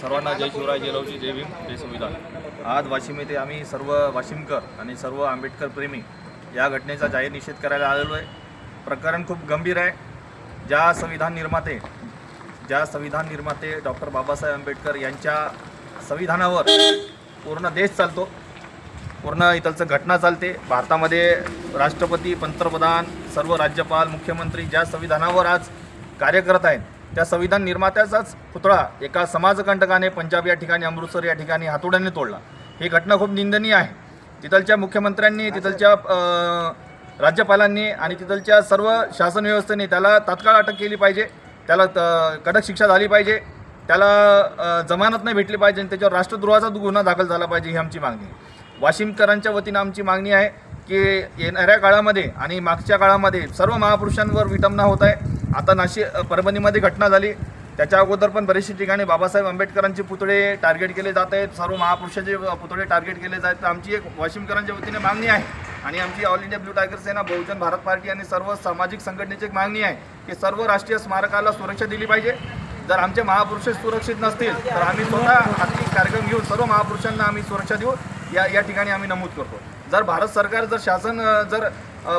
सर्वांना जय शिवराय जय लवजी जय भीम जय संविधान. आज वाशिम येथे आम्ही सर्व वाशिमकर आणि सर्व आंबेडकर प्रेमी या घटनेचा जाहीर निषेध करायला आलेलो आहे. प्रकरण खूप गंभीर आहे. ज्या संविधान निर्माते ज्या संविधान निर्माते डॉक्टर बाबासाहेब आंबेडकर यांच्या संविधानावर पूर्ण देश चालतो पूर्ण इथलचं घटना चालते. भारतामध्ये राष्ट्रपती पंतप्रधान सर्व राज्यपाल मुख्यमंत्री ज्या संविधानावर आज कार्य करत आहेत त्या संविधान निर्मात्याचाच पुतळा एका समाजकंटकाने पंजाब या ठिकाणी अमृतसर या ठिकाणी हातोड्याने तोडला. ही घटना खूप निंदनीय आहे. तिथलच्या मुख्यमंत्र्यांनी तिथलच्या राज्यपालांनी आणि तिथलच्या सर्व शासन व्यवस्थेने त्याला तात्काळ अटक केली पाहिजे. त्याला त- कडक शिक्षा झाली पाहिजे. त्याला जमानत नाही भेटली पाहिजे आणि त्याच्यावर राष्ट्रद्रोहाचा गुन्हा दाखल झाला पाहिजे ही आमची मागणी वाशिमकरांच्या वतीनं आमची मागणी आहे की येणाऱ्या काळामध्ये आणि मागच्या काळामध्ये सर्व महापुरुषांवर विटंबना होत आहे. आता नाशिक परभणीमध्ये घटना झाली. त्याच्या अगोदर पण बरेचसे ठिकाणी बाबासाहेब आंबेडकरांचे पुतळे टार्गेट केले जात आहेत. सर्व महापुरुषाचे पुतळे टार्गेट केले जात आहेत. तर आमची एक वाशिमकरांच्या वतीने मागणी आहे आणि आमची all India blue tiger Sena Bahujan Bharat party आणि सर्व सामाजिक संघटनेची एक मागणी आहे की सर्व राष्ट्रीय स्मारकाला सुरक्षा दिली पाहिजे. जर आमचे महापुरुष सुरक्षित नसतील तर आम्ही स्वतः हाती कार्यक्रम घेऊन सर्व महापुरुषांना आम्ही सुरक्षा देऊ. या या ठिकाणी आम्ही नमूद करतो. जर भारत सरकार जर शासन जर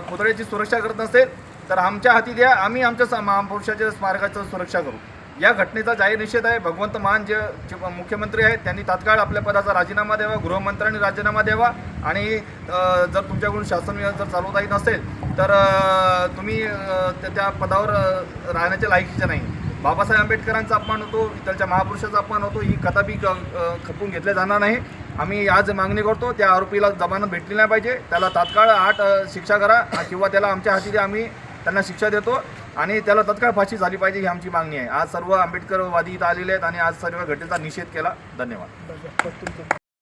पुतळ्याची सुरक्षा करत नसेल तर आमच्या हाती द्या आम्ही आमच्या महापुरुषाच्या स्मारकाचं सुरक्षा करू. या घटनेचा जाहीर निषेध आहे. भगवंत मान जे मुख्यमंत्री आहेत त्यांनी तात्काळ आपल्या पदाचा राजीनामा द्यावा गृहमंत्र्यांनी राजीनामा द्यावा आणि जर तुमच्याकडून शासन जर चालवता येत नसेल तर तुम्ही त्या- पदावर राहण्याच्या लायकीचे नाही. बाबासाहेब आंबेडकरांचा अपमान होतो इतरच्या महापुरुषाचा अपमान होतो ही कदापि बी अ, घेतल्या जाणार नाही. आम्ही आज मागणी करतो त्या आरोपीला जमानत भेटली नाही पाहिजे. त्याला तात्काळ आठ शिक्षा करा किंवा त्याला आमच्या हाती द्या. आम्ही त्यांना शिक्षा देतो आणि त्याला तत्काळ फाशी झाली पाहिजे ही आमची मागणी आहे. आज सर्व आंबेडकरवादी इथं आलेले आहेत आणि आज सर्व घटनेचा निषेध केला. धन्यवाद.